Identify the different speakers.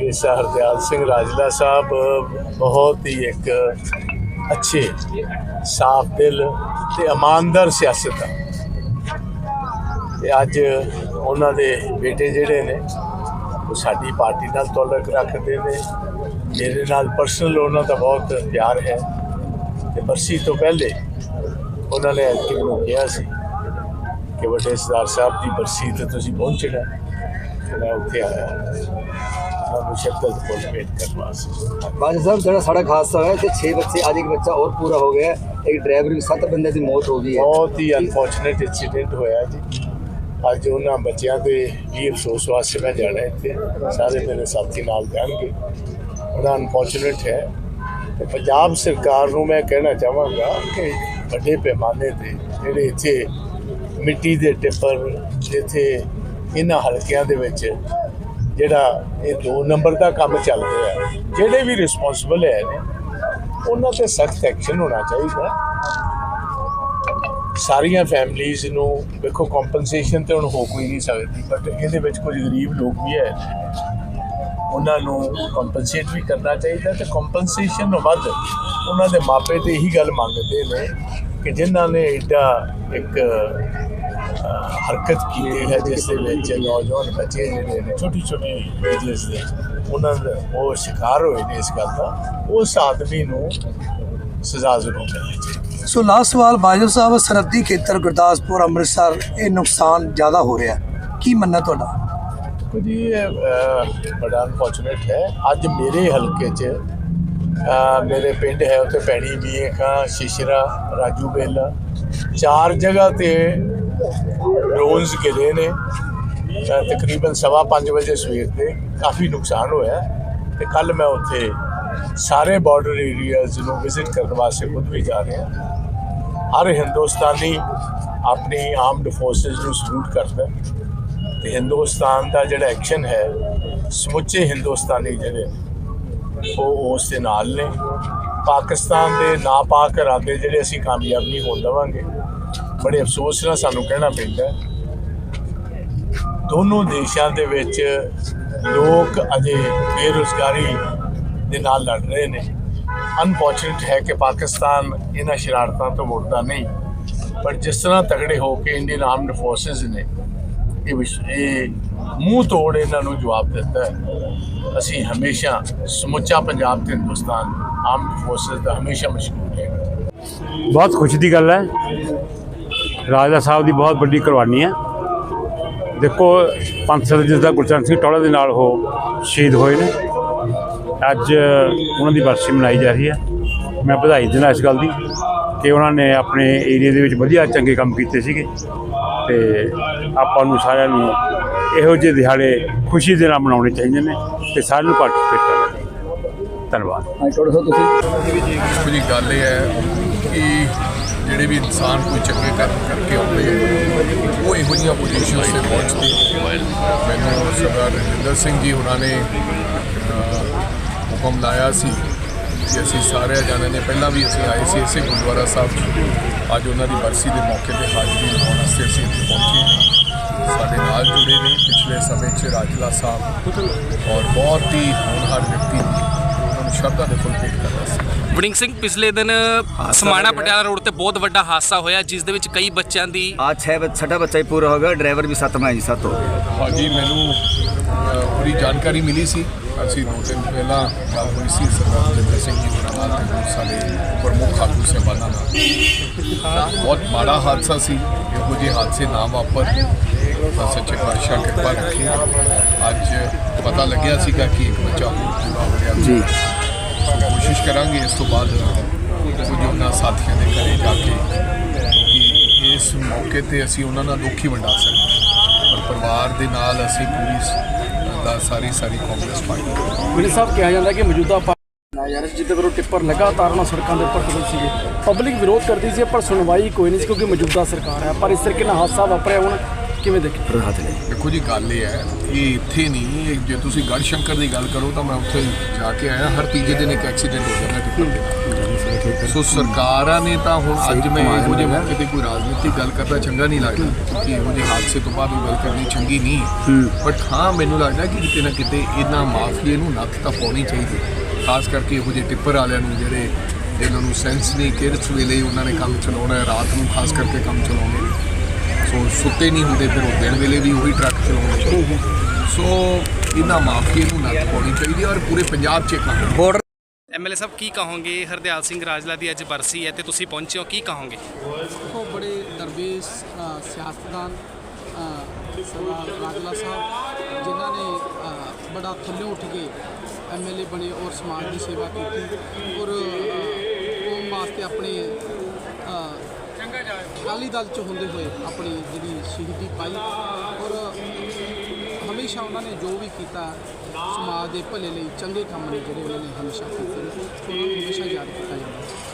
Speaker 1: ਕੇਸਾ ਹਰਦਿਆਲ ਸਿੰਘ ਰਾਜਲਾ ਸਾਹਿਬ, ਬਹੁਤ ਹੀ ਇੱਕ ਅੱਛੇ, ਸਾਫ਼ ਦਿਲ ਤੇ ਇਮਾਨਦਾਰ ਸਿਆਸਤਦਾਨ ਤੇ ਅੱਜ ਉਹਨਾਂ ਦੇ ਬੇਟੇ ਜਿਹੜੇ ਨੇ, ਉਹ ਸਾਡੀ ਪਾਰਟੀ ਨਾਲ ਤਾਲੁਕ ਰੱਖਦੇ ਨੇ। ਮੇਰੇ ਨਾਲ ਪਰਸਨਲ ਉਹਨਾਂ ਦਾ ਬਹੁਤ ਪਿਆਰ ਹੈ। ਤੇ ਬਰਸੀ ਤੋਂ ਪਹਿਲੇ ਉਹਨਾਂ ਨੇ ਐਤਕੀ ਮੈਨੂੰ ਕਿਹਾ ਸੀ ਕਿ ਵੱਡੇ ਸਰਦਾਰ ਸਾਹਿਬ ਦੀ ਬਰਸੀ ਤੇ ਤੁਸੀਂ ਪਹੁੰਚਣਾ। ਮੈਂ ਉੱਥੇ ਆਇਆ। ਉਹਨਾਂ ਨੂੰ ਸ਼ਬਦ ਕੋਲ ਭੇਟ ਕਰਨ ਵਾਸਤੇ।
Speaker 2: ਬਾਜੀ ਸਾਹਿਬ ਜਿਹੜਾ ਸੜਕ ਹਾਦਸਾ ਹੋਇਆ ਤੇ 6 ਬੱਚੇ ਅੱਜ ਇੱਕ ਬੱਚਾ ਹੋਰ ਪੂਰਾ ਹੋ ਗਿਆ। ਇੱਕ ਡਰਾਈਵਰ ਵੀ 7 ਬੰਦੇ ਦੀ ਮੌਤ ਹੋ ਗਈ ਹੈ।
Speaker 1: ਬਹੁਤ ਹੀ ਅਨਫੋਰਚੂਨੇਟ ਇਨਸੀਡੈਂਟ ਹੋਇਆ ਜੀ। ਅੱਜ ਉਹਨਾਂ ਬੱਚਿਆਂ ਦੇ ਵੀ ਅਫਸੋਸ ਵਾਸਤੇ ਮੈਂ ਜਾਣਾ ਇੱਥੇ। ਸਾਰੇ ਮੇਰੇ ਸਾਥੀ ਨਾਲ ਜਾਣਗੇ। ਬੜਾ ਅਨਫੋਰਚੂਨੇਟ ਹੈ। ਤੇ ਪੰਜਾਬ ਸਰਕਾਰ ਨੂੰ ਮੈਂ ਕਹਿਣਾ ਚਾਹਾਂਗਾ ਕਿ ਵੱਡੇ ਪੈਮਾਨੇ ਤੇ ਜਿਹੜੇ ਇੱਥੇ ਮਿੱਟੀ ਦੇ ਟਿੱਪਰ ਜਿੱਥੇ ਇਹਨਾਂ ਹਲਕਿਆਂ ਦੇ ਵਿੱਚ ਜਿਹੜਾ ਇਹ ਦੋ ਨੰਬਰ ਦਾ ਕੰਮ ਚੱਲ ਰਿਹਾ ਹੈ, ਜਿਹੜੇ ਵੀ ਰਿਸਪੌਂਸਿਬਲ ਹੈ ਨੇ ਉਹਨਾਂ ਤੇ ਸਖਤ ਐਕਸ਼ਨ ਹੋਣਾ ਚਾਹੀਦਾ ਸਾਰੀਆਂ ਫੈਮਲੀਆਂ ਨੂੰ ਦੇਖੋ ਕੰਪਨਸੇਸ਼ਨ ਤੇ ਹੁਣ ਹੋ ਕੋਈ ਨਹੀਂ ਸਕਦੀ ਬਟ ਇਹਦੇ ਵਿੱਚ ਕੁਝ ਗਰੀਬ ਲੋਕ ਵੀ ਹੈ। ਉਹਨਾਂ ਨੂੰ ਕੰਪਨਸੇਟ ਵੀ ਕਰਨਾ ਚਾਹੀਦਾ ਤੇ ਕੰਪਨਸੇਸ਼ਨ ਤੋਂ ਵੱਧ ਉਹਨਾਂ ਦੇ ਮਾਪੇ ਤੇ ਇਹੀ ਗੱਲ ਮੰਗਦੇ ਨੇ ਕਿ ਜਿਨ੍ਹਾਂ ਨੇ ਐਡਾ ਇੱਕ ਹਰਕਤ ਕੀਤੀ ਹੈ ਜਿਸ ਦੇ ਵਿੱਚ ਨੌਜਵਾਨ ਬੱਚੇ ਜਿਹੜੇ ਨੇ ਛੋਟੀ ਛੋਟੀ ਏਜਸ ਦੇ ਉਹਨਾਂ ਦਾ ਉਹ ਸ਼ਿਕਾਰ ਹੋਏ ਨੇ ਇਸ ਗੱਲ ਦਾ। ਉਸ ਆਦਮੀ ਨੂੰ ਸਜ਼ਾ ਜ਼ਰੂਰ ਮਿਲਣੀ ਚਾਹੀਦੀ
Speaker 3: ਸੋ ਲਾਸਟ ਸਵਾਲ ਬਾਜਵਾ ਸਾਹਿਬ ਸਰਹੱਦੀ ਖੇਤਰ ਗੁਰਦਾਸਪੁਰ ਅੰਮ੍ਰਿਤਸਰ ਇਹ ਨੁਕਸਾਨ ਜ਼ਿਆਦਾ ਹੋ ਰਿਹਾ ਕੀ ਮੰਨਣਾ ਤੁਹਾਡਾ?
Speaker 1: ਦੇਖੋ ਜੀ ਬੜਾ ਅਨਫੋਰਚੂਨੇਟ ਹੈ। ਅੱਜ ਮੇਰੇ ਹਲਕੇ 'ਚ ਮੇਰੇ ਪਿੰਡ ਹੈ ਉੱਥੇ ਪੈਣੀ ਮੀਏ ਖਾਂ ਸ਼ਿਸ਼ਰਾ ਰਾਜੂ ਬੇਲਾ ਚਾਰ ਜਗ੍ਹਾ ਤੇ ਡਰੋਨਸ ਗਿਰੇ ਨੇ। ਅਹ, ਤਕਰੀਬਨ ਸਵਾ ਪੰਜ ਵਜੇ ਸਵੇਰ ਦੇ ਕਾਫੀ ਨੁਕਸਾਨ ਹੋਇਆ ਹੈ ਤੇ ਕੱਲ ਮੈਂ ਉੱਥੇ ਸਾਰੇ ਬਾਰਡਰ ਏਰੀਆਜ਼ ਨੂੰ ਵਿਜ਼ਿਟ ਕਰਨ ਵਾਸਤੇ ਖੁਦ ਵੀ ਜਾ ਰਿਹਾ ਹਰ ਹਿੰਦੁਸਤਾਨੀ ਆਪਣੀ ਆਰਮਡ ਫੋਰਸਸ ਨੂੰ ਸਲੂਟ ਕਰਦਾ ਹੈ। ਤੇ ਹਿੰਦੁਸਤਾਨ ਦਾ ਜਿਹੜਾ ਐਕਸ਼ਨ ਹੈ ਸਮੁੱਚੇ ਹਿੰਦੁਸਤਾਨੀ ਜਿਹੜੇ ਉਹ ਉਸ ਦੇ ਨਾਲ ਨੇ। ਪਾਕਿਸਤਾਨ ਦੇ ਨਾਪਾਕ ਇਰਾਦੇ ਜਿਹੜੇ ਅਸੀਂ ਕਾਮਯਾਬ ਨਹੀਂ ਹੋਣ ਦੇਵਾਂਗੇ। ਬੜੇ ਅਫਸੋਸ ਨਾਲ ਸਾਨੂੰ ਕਹਿਣਾ ਪੈਂਦਾ ਦੋਨੋਂ ਦੇਸ਼ਾਂ ਦੇ ਵਿੱਚ ਲੋਕ ਅਜੇ ਬੇਰੁਜ਼ਗਾਰੀ ਦੇ ਨਾਲ ਲੜ ਰਹੇ ਨੇ। ਅਨਫੋਰਚੂਨੇਟ ਹੈ ਕਿ ਪਾਕਿਸਤਾਨ ਇਹਨਾਂ ਸ਼ਰਾਰਤਾਂ ਤੋਂ ਮੁੜਦਾ ਨਹੀਂ। ਪਰ ਜਿਸ ਤਰ੍ਹਾਂ ਤਗੜੇ ਹੋ ਕੇ ਇੰਡੀਅਨ ਆਰਮਡ ਫੋਰਸਸ ਨੇ ਇਹ ਇਹ ਮੂੰਹ ਤੋੜ ਇਹਨਾਂ ਨੂੰ ਜਵਾਬ ਦਿੱਤਾ ਹੈ। ਅਸੀਂ ਹਮੇਸ਼ਾ ਸਮੁੱਚਾ ਪੰਜਾਬ ਤੇ ਹਿੰਦੁਸਤਾਨ ਆਰਮਡ ਫੋਰਸਸ ਦਾ ਹਮੇਸ਼ਾ ਮਸ਼ਹੂਰ ਹੈ।
Speaker 4: ਬਹੁਤ ਖੁਸ਼ੀ ਦੀ ਗੱਲ ਹੈ। ਰਾਜਾ ਸਾਹਿਬ ਦੀ ਬਹੁਤ ਵੱਡੀ ਕੁਰਬਾਨੀ ਹੈ। ਦੇਖੋ ਪੰਜ ਸੌ ਜਿਸ ਦਾ ਗੁਰਚਰਨ ਸਿੰਘ ਟੋਲਾ ਦੇ ਨਾਲ ਉਹ ਸ਼ਹੀਦ ਹੋਏ ਨੇ। ਅੱਜ ਉਹਨਾਂ ਦੀ ਬਰਸੀ ਮਨਾਈ ਜਾ ਰਹੀ ਹੈ। ਮੈਂ ਵਧਾਈ ਦਿੰਦਾ ਇਸ ਗੱਲ ਦੀ ਕਿ ਉਹਨਾਂ ਨੇ ਆਪਣੇ ਏਰੀਆ ਦੇ ਵਿੱਚ ਵਧੀਆ ਚੰਗੇ ਕੰਮ ਕੀਤੇ ਸੀਗੇ ਤੇ ਆਪਾਂ ਨੂੰ ਸਾਰਿਆਂ ਨੂੰ ਇਹੋ ਜਿਹੇ ਦਿਹਾੜੇ ਖੁਸ਼ੀ ਦੇ ਨਾਲ ਮਨਾਉਣੇ ਚਾਹੀਦੇ ਨੇ ਤੇ ਸਾਰਿਆਂ ਨੂੰ ਪਾਰਟਿਸਿਪੇਟ ਕਰਨਾ ਚਾਹੀਦਾ। ਧੰਨਵਾਦ।
Speaker 2: ਹਾਂ ਟੋੜਾ ਸਾਹਿਬ ਤੁਸੀਂ?
Speaker 5: ਜੀ ਗੱਲ ਇਹ ਹੈ ਕਿ ਜਿਹੜੇ ਵੀ ਇਨਸਾਨ ਕੋਈ ਚੰਗੇ ਕੰਮ ਕਰਕੇ ਆਉਂਦੇ ਉਹ ਇਹੋ ਜਿਹੀਆਂ ਪੋਜੀਸ਼ਨਸ ਤੇ ਪਹੁੰਚਦੇ ਮੈਨੂੰ ਸਰਦਾਰ ਰਜਿੰਦਰ ਸਿੰਘ ਜੀ ਉਹਨਾਂ ਨੇ ਹੁਕਮ ਲਾਇਆ ਸੀ ਕਿ ਅਸੀਂ ਸਾਰੇ ਜਾਣੇ ਨੇ, ਪਹਿਲਾਂ ਵੀ ਅਸੀਂ ਆਏ ਸੀ ਇਸੇ ਗੁਰਦੁਆਰਾ ਸਾਹਿਬ। ਅੱਜ ਉਹਨਾਂ ਦੀ ਬਰਸੀ ਦੇ ਮੌਕੇ ਤੇ ਹਾਜ਼ਰੀ ਲਾਉਣ ਵਾਸਤੇ ਅਸੀਂ ਇੱਥੇ ਪਹੁੰਚੇ ਹਾਂ। ਸਾਡੇ ਨਾਲ ਜੁੜੇ ਨੇ ਪਿਛਲੇ ਸਮੇਂ 'ਚ ਰਾਜਲਾ ਸਾਹਿਬ। ਔਰ ਬਹੁਤ ਹੀ ਹੋਣਹਾਰ ਵਿਅਕਤੀ ਸ਼ਰਧਾ ਦੇ ਫੁੱਲ ਭੇਟ ਕਰਦਾ ਸੀ
Speaker 6: ਵੜਿੰਗ ਸਿੰਘ ਪਿਛਲੇ ਦਿਨ ਸਮਾਣਾ ਪਟਿਆਲਾ ਰੋਡ ਤੇ ਬਹੁਤ ਵੱਡਾ ਹਾਦਸਾ ਹੋਇਆ ਜਿਸ ਦੇ ਵਿੱਚ ਕਈ ਬੱਚਿਆਂ ਦੀ
Speaker 2: आज छह बच- छठा बच्चा ही पूरा हो गया ड्राइवर भी सातवां है जी सात हो गया
Speaker 5: ਹਾਂਜੀ ਮੈਨੂੰ ਅ, ਪੂਰੀ ਜਾਣਕਾਰੀ ਮਿਲੀ ਸੀ ਅਸੀਂ ਦੋ ਦਿਨ ਪਹਿਲਾਂ ਗੱਲ ਹੋਈ ਸੀ ਸਰਦਾਰ ਜਿੰਦਰ ਸਿੰਘ ਜੀ ਹੋਰਾਂ ਨਾਲ ਤੇ ਬਹੁਤ ਸਾਰੇ ਪ੍ਰਮੁੱਖ ਆਗੂ ਸਹਿਬਾਨਾਂ ਨਾਲ ਬਹੁਤ ਮਾੜਾ ਹਾਦਸਾ ਸੀ ਇਹੋ ਜਿਹੇ ਹਾਦਸੇ ਨਾ ਵਾਪਰ ਤਾਂ ਸੱਚੇ ਪਾਤਸ਼ਾਹ ਕਿਰਪਾ ਰੱਖੀ ਅੱਜ ਪਤਾ ਲੱਗਿਆ ਸੀਗਾ ਕਿ ਇੱਕ ਬੱਚਾ ਹੋਰ ਪੂਰਾ ਹੋ ਗਿਆ ਜੀ ਕੋਸ਼ਿਸ਼ ਕਰਾਂਗੇ ਇਸ ਤੋਂ ਬਾਅਦ ਕੁਝ ਉਹਨਾਂ ਸਾਥੀਆਂ ਦੇ ਘਰੇ ਜਾ ਕੇ ਕਿ ਇਸ ਮੌਕੇ ਤੇ ਅਸੀਂ ਉਹਨਾਂ ਨਾਲ ਦੁੱਖ ਹੀ ਵੰਡਾ ਸਕਦੇ ਪਰ ਪਰਿਵਾਰ ਦੇ ਨਾਲ ਅਸੀਂ ਪੂਰੀ ਦਾ ਸਾਰੀ ਸਾਰੀ ਕਾਂਗਰਸ ਪਾਰਟੀ
Speaker 7: ਮੇਰੇ ਸਾਹਿਬ ਕਿਹਾ ਜਾਂਦਾ ਕਿ ਮੌਜੂਦਾ ਪਾ- ਨਾ ਯਾਰ ਜਿੱਦੇ ਵੱਲੋਂ ਟਿੱਪਰ ਲਗਾਤਾਰ ਉਹਨਾਂ ਸੜਕਾਂ ਦੇ ਉੱਪਰ ਖੜੇ ਸੀਗੇ। ਪਬਲਿਕ ਵਿਰੋਧ ਕਰਦੀ ਸੀ, ਪਰ ਸੁਣਵਾਈ ਕੋਈ ਨਹੀਂ ਸੀ, ਕਿਉਂਕਿ ਮੌਜੂਦਾ ਸਰਕਾਰ ਹੈ। ਪਰ ਇਸ ਤਰੀਕੇ ਨਾਲ ਹਾਦਸਾ ਵਾਪਰਿਆ ਹੁਣ। ਕਿਵੇਂ ਦੇਖੀ?
Speaker 5: ਦੇਖੋ ਜੀ ਗੱਲ ਇਹ ਹੈ ਇਹ ਇੱਥੇ ਨਹੀਂ ਇਹ ਜੇ ਤੁਸੀਂ ਗੜ੍ਹ ਸ਼ੰਕਰ ਦੀ ਗੱਲ ਕਰੋ ਤਾਂ ਮੈਂ ਉੱਥੇ ਜਾ ਕੇ ਆਇਆ ਹਰ ਤੀਜੇ ਦਿਨ ਇੱਕ ਐਕਸੀਡੈਂਟ ਹੋ ਜਾਂਦਾ ਟਿੱਪਰ ਸੋ ਸਰਕਾਰਾਂ ਨੇ ਤਾਂ ਹੁਣ ਅੱਜ ਮੈਂ ਇਹੋ ਜਿਹੇ ਮੌਕੇ ਤੇ ਕੋਈ ਰਾਜਨੀਤਿਕ ਗੱਲ ਕਰਦਾ ਚੰਗਾ ਨਹੀਂ ਲੱਗਦਾ ਕਿਉਂਕਿ ਇਹੋ ਜਿਹੇ ਹਾਦਸੇ ਤੋਂ ਬਾਅਦ ਉਹ ਗੱਲ ਕਰਨੀ ਚੰਗੀ ਨਹੀਂ। ਹੈ। ਬਟ ਹਾਂ ਮੈਨੂੰ ਲੱਗਦਾ ਕਿ ਕਿਤੇ ਨਾ ਕਿਤੇ ਇਹਨਾਂ ਮਾਫੀਏ ਨੂੰ ਨੱਥ ਤਾਂ ਪਾਉਣੀ ਚਾਹੀਦੀ ਹੈ। ਖਾਸ ਕਰਕੇ ਇਹੋ ਜਿਹੇ ਟਿੱਪਰ ਵਾਲਿਆਂ ਨੂੰ ਜਿਹੜੇ ਇਹਨਾਂ ਨੂੰ ਸੈਂਸ ਨਹੀਂ ਕਿਹੜੇ ਵੇਲੇ ਉਹਨਾਂ ਨੇ ਕੰਮ ਚਲਾਉਣਾ ਹੈ ਰਾਤ ਨੂੰ ਖਾਸ ਕਰਕੇ ਕੰਮ ਚਲਾਉਣੇ ਨੇ। ਸੋ ਸੁੱਤੇ ਨਹੀਂ ਹੁੰਦੇ ਫਿਰ ਉਹ ਦਿਨ ਵੇਲੇ ਵੀ ਉਹੀ ਟਰੱਕ ਚਲਾਉਂਦੇ ਸੋ ਇਹਨਾਂ ਮਾਫੀਏ ਨੂੰ ਨੱਥ ਪਾਉਣੀ ਚਾਹੀਦੀ ਹੈ ਔਰ ਪੂਰੇ ਪੰਜਾਬ 'ਚ ਇਹ ਕੰਮ
Speaker 2: ਬੋਰਡਰ
Speaker 6: ਐਮਐਲਏ ਸਾਹਿਬ ਕੀ ਕਹੋਗੇ? ਹਰਦਿਆਲ ਸਿੰਘ ਰਾਜਲਾ ਦੀ ਅੱਜ ਬਰਸੀ ਹੈ ਤੇ ਤੁਸੀਂ ਪਹੁੰਚੇ ਹੋ ਕੀ ਕਹੋਗੇ?
Speaker 8: ਦੇਖੋ ਬੜੇ ਦਰਵੇਸ਼ ਸਿਆਸਤਦਾਨ ਸਰਦਾਰ ਰਾਜਲਾ ਸਾਹਿਬ ਜਿਨ੍ਹਾਂ ਨੇ ਬੜਾ ਥੱਲੇ ਉੱਠ ਕੇ ਐਮਐਲਏ ਬਣੇ ਔਰ ਸਮਾਜ ਦੀ ਸੇਵਾ ਕੀਤੀ ਔਰ ਕੌਮ ਵਾਸਤੇ ਆਪਣੇ ਅਕਾਲੀ ਦਲ ਚ ਹੁੰਦੇ ਹੋਏ ਆਪਣੀ ਜਿਹੜੀ ਸ਼ਹੀਦੀ ਪਾਈ ਔਰ ਹਮੇਸ਼ਾ ਉਹਨਾਂ ਨੇ ਜੋ ਵੀ ਕੀਤਾ, ਸਮਾਜ ਦੇ ਭਲੇ ਲਈ ਚੰਗੇ ਕੰਮ ਨੇ ਜਿਹੜੇ ਉਹਨਾਂ ਨੇ ਹਮੇਸ਼ਾ ਕੀਤੇ ਨੇ, ਉਹਨਾਂ ਨੂੰ ਹਮੇਸ਼ਾ ਯਾਦ ਕੀਤਾ ਜਾਂਦਾ